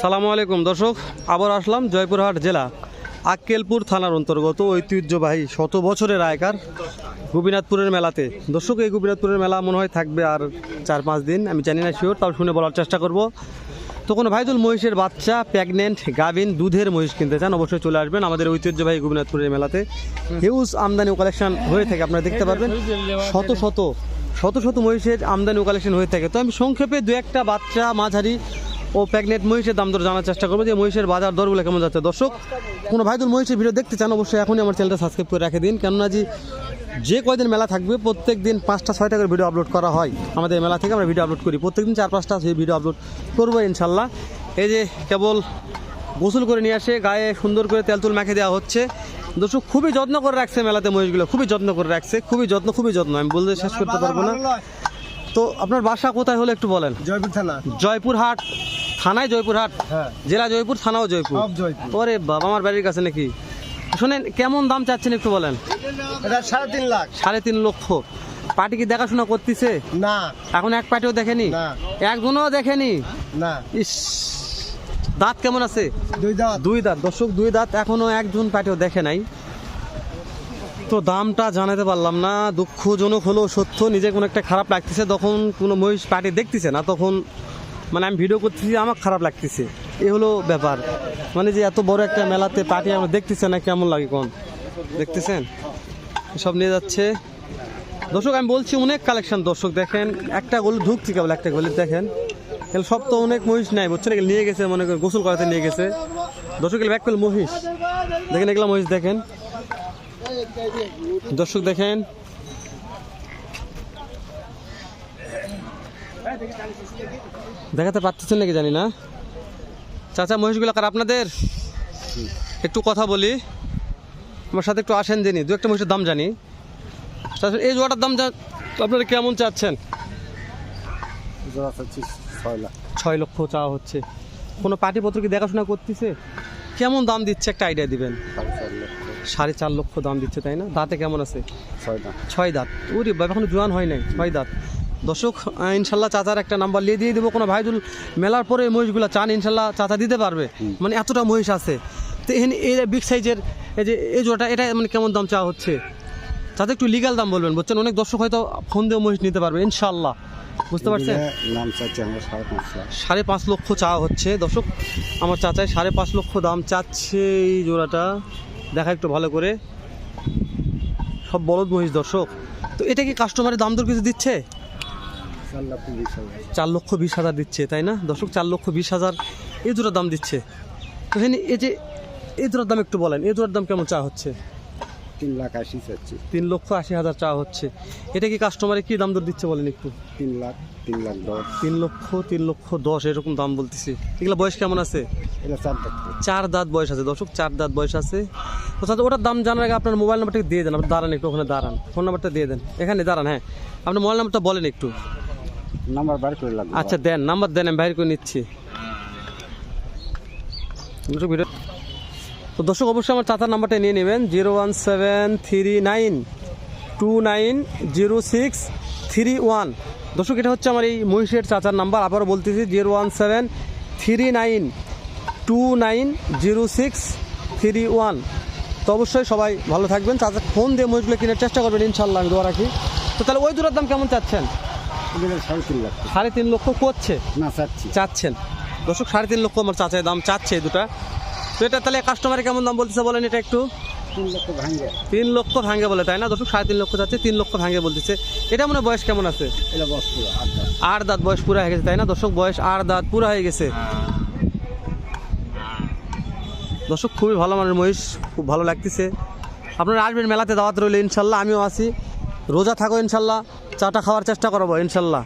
সালামু আলাইকুম, দর্শক। আবার আসলাম জয়পুরহাট জেলা, আক্কেলপুর থানার অন্তর্গত ঐতিহ্যবাহী শত বছরের আয়কার গোপীনাথপুরের মেলাতে। দর্শক, এই গোপীনাথপুরের মেলা মনে হয় থাকবে আর চার পাঁচ দিন, আমি জানি না শিওর তাও শুনে বলার চেষ্টা করব। তো কোনো ভাইদুল মহিষের বাচ্চা প্রেগনেন্ট গাভিন, দুধের মহিষ কিনতে চান, অবশ্যই চলে আসবেন আমাদের ঐতিহ্যবাহী গোপীনাথপুরের মেলাতে। হিউজ আমদানি কালেকশন হয়ে থাকে, আপনারা দেখতে পারবেন। শত শত শত শত মহিষের আমদানি কালেকশন হয়ে থাকে। তো আমি সংক্ষেপে দু একটা বাচ্চা, মাঝারি ও প্রেগনেন্ট মহিষের দাম দর জানার চেষ্টা করব যে মহিষের বাজার দরগুলো কেমন যাচ্ছে। দর্শক, কোনো ভাইদুল মহিষের ভিডিও দেখতে চান, অবশ্যই এখনই আমার চ্যানেলটা সাবস্ক্রাইব করে রেখে দিন। কেননা যে যে কয়দিন মেলা থাকবে প্রত্যেক দিন পাঁচটা, ছয়টা করে ভিডিও আপলোড করা হয়। আমাদের মেলা থেকে আমরা ভিডিও আপলোড করি। প্রত্যেক দিন চার, পাঁচটা ভিডিও আপলোড করব ইনশাল্লাহ এই যে কেবল গোসল করে নিয়ে আসে, গায়ে সুন্দর করে তেল তুল মেখে দেওয়া হচ্ছে। দর্শক, খুবই যত্ন করে রাখছে মেলাতে মহিষগুলো, খুবই যত্ন করে রাখছে, খুবই যত্ন খুবই যত্ন। আমি বলতে শেষ করতে পারব না। তো আপনার বাসা কোথায় হলে একটু বলেন? জয়পুর থানা। জয়পুরহাট থানায় জয়পুরহাট? হ্যাঁ। জেলা জয়পুর থানাও জয়পুর? ওরে বাবা আমার বাড়ির কাছে নাকি? শোনেন কেমন দাম চাচ্ছেন একটু বলেন? এটা সাড়ে তিন লাখ। সাড়ে তিন লক্ষ। পার্টি কি দেখাশোনা করতেছে? না। এখন এক পার্টিও দেখেনি? একজনও দেখেনি? না। ইস দাঁত কেমন আছে? দুই দাঁত। দুই দাঁত। দর্শক দুই দাঁত এখনও একজন পার্টিও দেখে নাই। তো দামটা জানাতে পারলাম না, দুঃখজনক হলো সত্য, নিজে কোনো একটা খারাপ লাগতেছে, তখন কোনো মহিষ পার্টি দেখতেছে না, তখন মানে আমি ভিডিও করতেছি, আমার খারাপ লাগতেছে। এ হলো ব্যাপার। মানে যে এত বড় একটা মেলাতে পার্টি আমরা দেখতেছে না, কেমন লাগে কোন? দেখতেছেন? সব নিয়ে যাচ্ছে। দর্শক, আমি বলছি অনেক কালেকশন। দর্শক, দেখেন, একটা গলি ঢুকছি কেবল একটা গলি দেখেন। সব তো অনেক মহিষ নাই, বুঝছেন? এগুলো নিয়ে গেছে, মনে করেন গোসল করাতে নিয়ে গেছে। দর্শক, এগুলো ব্যাক করলে মহিষ। দেখেন, এগুলো মহিষ, দেখেন। দর্শক দেখেন। দেখাতে পারতেছেন নাকি জানি না? চাচা মহিষগুলো কার আপনাদের? একটু কথা বলি। আমার সাথে একটু আসেন জেনি দু একটা মহিষের দাম জানি। চাচা, এই জোয়াটার দাম আপনারা কেমন চাচ্ছেন? ছয় লক্ষ চাওয়া হচ্ছে। কোনো পার্টিপত্র কি দেখাশোনা করতেছে? কেমন দাম দিচ্ছে? একটা আইডিয়া দিবেন। সাড়ে চার লক্ষ দাম দিচ্ছে তাই না? দাঁতে কেমন আছে? ছয় লাখ ছয় দাঁত। ওরে বাবা এখনও জোয়ান হয় নাই? ছয় দাঁত। দর্শক ইনশাল্লাহ চাচার একটা নাম্বার নিয়ে দিয়ে দেবো। কোনো ভাইদুল মেলার পরে এই মহিষগুলো চান ইনশাল্লাহ চাচা দিতে পারবে। মানে এতটা মহিষ আছে। তো এখানে এই বিগ সাইজের এই যে এই জোড়াটা এটা মানে কেমন দাম চাওয়া হচ্ছে? চাচা একটু লিগাল দাম বলবেন বুঝছেন? অনেক দর্শক হয়তো ফোন দিয়ে মহিষ নিতে পারবে ইনশাল্লাহ। বুঝতে পারছেন? সাড়ে পাঁচ লক্ষ চাওয়া হচ্ছে। দর্শক আমার চাচায় সাড়ে পাঁচ লক্ষ দাম চাচ্ছে এই জোড়াটা। দেখা একটু ভালো করে। সব বলদ মহিষ দর্শক। তো এটা কি কাস্টমারের দাম দর কিছু দিচ্ছে? চার লক্ষ বিশ হাজার দিচ্ছে, তাই না? দর্শক, চার লক্ষ বিশ হাজার এই দুটোর দাম দিচ্ছে। তো এই যে, এই দুটোর দাম একটু বলেন, এই দুটোর দাম কেমন চা হচ্ছে? তিন লাখ আশি চাচ্ছি। তিন লক্ষ আশি হাজার চা হচ্ছে। এটা কি কাস্টমারে কি দাম দর দিচ্ছে বলেন একটু? তিন লাখ তিন লাখ দশ। তিন লক্ষ তিন লক্ষ দশ এরকম দাম বলতেছি। এগুলো বয়স কেমন আছে? এটা চার লাখ চার দাঁত বয়স আছে। দর্শক চার দাঁত বয়স আছে। তো ওটার দাম জানার আগে আপনার মোবাইল নাম্বারটা দিয়ে দেন। আপনি দাঁড়ান একটু ওখানে দাঁড়ান। ফোন নাম্বারটা দিয়ে দেন। এখানে দাঁড়ান হ্যাঁ। আপনার মোবাইল নাম্বারটা বলেন একটু। নাম্বার বার করে লাগবে। আচ্ছা দেন। নাম্বার দেন আমি বাইরে করে নিচ্ছি। ভিডিও তো দর্শক অবশ্যই আমার চাচার নাম্বারটা নিয়ে নেবেন zero one seven three nine two nine zero six three one. দর্শক এটা হচ্ছে আমার এই মহিষের চাচার নাম্বার। আবারও বলতেছি zero one seven three nine two nine zero six three one. তো অবশ্যই সবাই ভালো থাকবেন। চাচা ফোন দিয়ে মহিষগুলো কেনার চেষ্টা করবেন ইনশাল্লাহ আমি দোয়া রাখি। তো তাহলে ওই দুটোর দাম কেমন চাচ্ছেন? সাড়ে তিন লাখ সাড়ে তিন লক্ষ করছে? না চাচ্ছি। চাচ্ছেন। দর্শক সাড়ে তিন লক্ষ আমার চাচায় দাম চাচ্ছে দুটা। তো এটা তাহলে কাস্টমারে কেমন দাম বলতেছে বলেন এটা একটু? তিন লক্ষ ভাঙবে তিন লক্ষ ভাঙে বলে তাই না? দর্শক সাড়ে তিন লক্ষ চাচ্ছে তিন লক্ষ ভাঙে বলতেছে। এটা মনে হয় বয়স কেমন আছে? আট দাঁত। বয়স পুরো হয়ে গেছে তাই না? দর্শক বয়স আট দাঁত পুরো হয়ে গেছে। দর্শক খুবই ভালো মানের মহিষ খুব ভালো লাগতেছে। আপনারা আসবেন মেলাতে দাওয়াত রইলে ইনশাল্লাহ। আমিও আসি রোজা থাকো ইনশাল্লাহ। চাটা খাওয়ার চেষ্টা করব ইনশাল্লাহ।